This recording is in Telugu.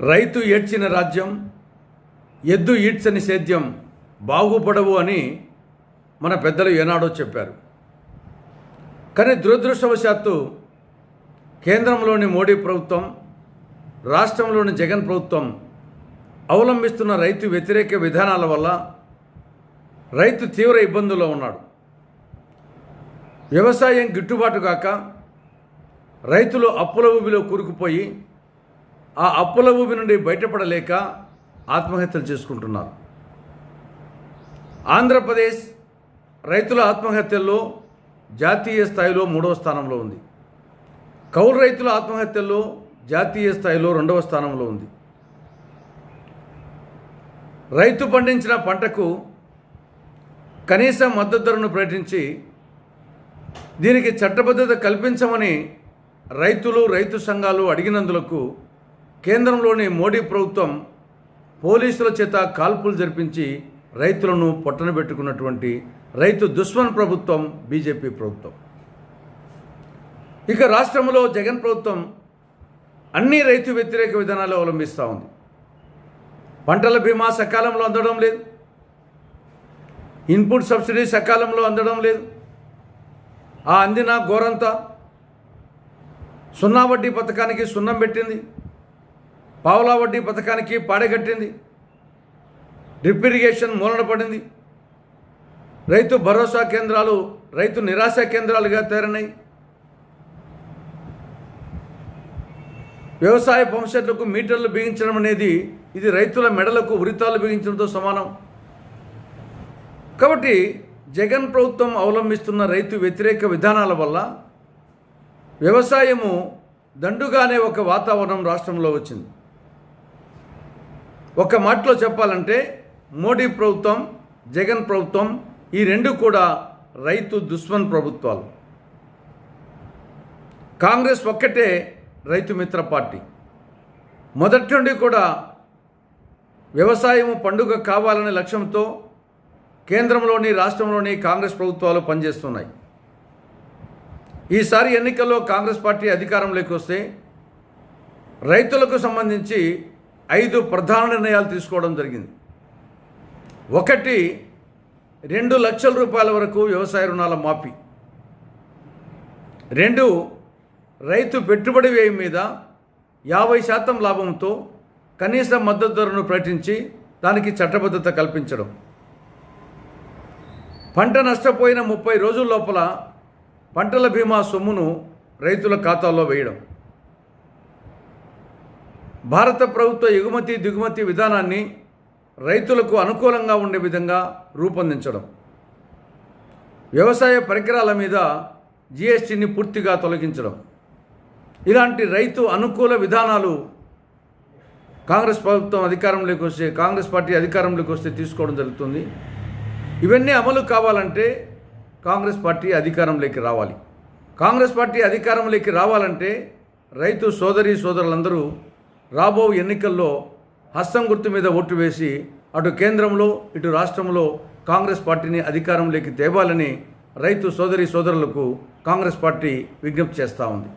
రైతు ఏడ్చిన రాజ్యం ఎద్దు ఈడ్చని సేద్యం బాగుపడవు అని మన పెద్దలు ఏనాడో చెప్పారు. కానీ దురదృష్టవశాత్తు కేంద్రంలోని మోడీ ప్రభుత్వం రాష్ట్రంలోని జగన్ ప్రభుత్వం అవలంబిస్తున్న రైతు వ్యతిరేక విధానాల వల్ల రైతు తీవ్ర ఇబ్బందుల్లో ఉన్నాడు. వ్యవసాయం గిట్టుబాటు కాక రైతులు అప్పుల ఊబిలో కూరుకుపోయి ఆ అప్పుల భూమి నుండి బయటపడలేక ఆత్మహత్యలు చేసుకుంటున్నారు. ఆంధ్రప్రదేశ్ రైతుల ఆత్మహత్యల్లో జాతీయ స్థాయిలో మూడవ స్థానంలో ఉంది. కౌలు రైతుల ఆత్మహత్యల్లో జాతీయ స్థాయిలో రెండవ స్థానంలో ఉంది. రైతు పండించిన పంటకు కనీస మద్దతు ధరను ప్రకటించి దీనికి చట్టబద్ధత కల్పించమని రైతులు రైతు సంఘాలు అడిగినందులకు కేంద్రంలోని మోడీ ప్రభుత్వం పోలీసుల చేత కాల్పులు జరిపించి రైతులను పొట్టనబెట్టుకున్నటువంటి రైతు దుష్మన్ ప్రభుత్వం బీజేపీ ప్రభుత్వం. ఇక రాష్ట్రంలో జగన్ ప్రభుత్వం అన్ని రైతు వ్యతిరేక విధానాలు అవలంబిస్తూ ఉంది. పంటల బీమా సకాలంలో అందడం లేదు. ఇన్పుట్ సబ్సిడీ సకాలంలో అందడం లేదు. ఆ అందిన ఘోరంతా సున్నా వడ్డీ పథకానికి సున్నం పెట్టింది. పావులా వడ్డీ పథకానికి పాడగట్టింది. డ్రిప్ ఇరిగేషన్ మూలన పడింది. రైతు భరోసా కేంద్రాలు రైతు నిరాశ కేంద్రాలుగా తయారన్నాయి వ్యవసాయ పంప్సెట్లకు మీటర్లు బిగించడం అనేది ఇది రైతుల మెడలకు ఉరితాలు బిగించడంతో సమానం. కాబట్టి జగన్ ప్రభుత్వం అవలంబిస్తున్న రైతు వ్యతిరేక విధానాల వల్ల వ్యవసాయము దండుగానే ఒక వాతావరణం రాష్ట్రంలో వచ్చింది. ఒక మాటలో చెప్పాలంటే మోడీ ప్రభుత్వం జగన్ ప్రభుత్వం ఈ రెండు కూడా రైతు దుష్మన్ ప్రభుత్వాలు. కాంగ్రెస్ ఒక్కటే రైతు మిత్ర పార్టీ. మొదటి నుండి కూడా వ్యవసాయము పండుగ కావాలనే లక్ష్యంతో కేంద్రంలోని రాష్ట్రంలోని కాంగ్రెస్ ప్రభుత్వాలు పనిచేస్తున్నాయి. ఈసారి ఎన్నికల్లో కాంగ్రెస్ పార్టీ అధికారంలోకి వస్తే రైతులకు సంబంధించి ఐదు ప్రధాన నిర్ణయాలు తీసుకోవడం జరిగింది. ఒకటి రెండు లక్షల రూపాయల వరకు వ్యవసాయ రుణాల మాఫీ. రెండు రైతు పెట్టుబడి వ్యయం మీద యాభై శాతం లాభంతో కనీస మద్దతు ధరను ప్రకటించి దానికి చట్టబద్ధత కల్పించడం. పంట నష్టపోయిన ముప్పై రోజుల లోపల పంటల బీమా సొమ్మును రైతుల ఖాతాలో వేయడం. భారత ప్రభుత్వ ఎగుమతి దిగుమతి విధానాన్ని రైతులకు అనుకూలంగా ఉండే విధంగా రూపొందించడం. వ్యవసాయ పరికరాల మీద జిఎస్టీని పూర్తిగా తొలగించడం. ఇలాంటి రైతు అనుకూల విధానాలు కాంగ్రెస్ ప్రభుత్వం అధికారంలోకి వస్తే కాంగ్రెస్ పార్టీ అధికారంలోకి వస్తే తీసుకోవడం జరుగుతుంది. ఇవన్నీ అమలు కావాలంటే కాంగ్రెస్ పార్టీ అధికారంలోకి రావాలి. కాంగ్రెస్ పార్టీ అధికారంలోకి రావాలంటే రైతు సోదరి సోదరులందరూ రాబో ఎన్నికల్లో హస్తం గుర్తు మీద ఓటు వేసి అటు కేంద్రంలో ఇటు రాష్ట్రంలో కాంగ్రెస్ పార్టీని అధికారంలోకి తేవాలని రైతు సోదరి సోదరులకు కాంగ్రెస్ పార్టీ విజ్ఞప్తి చేస్తూ ఉంది.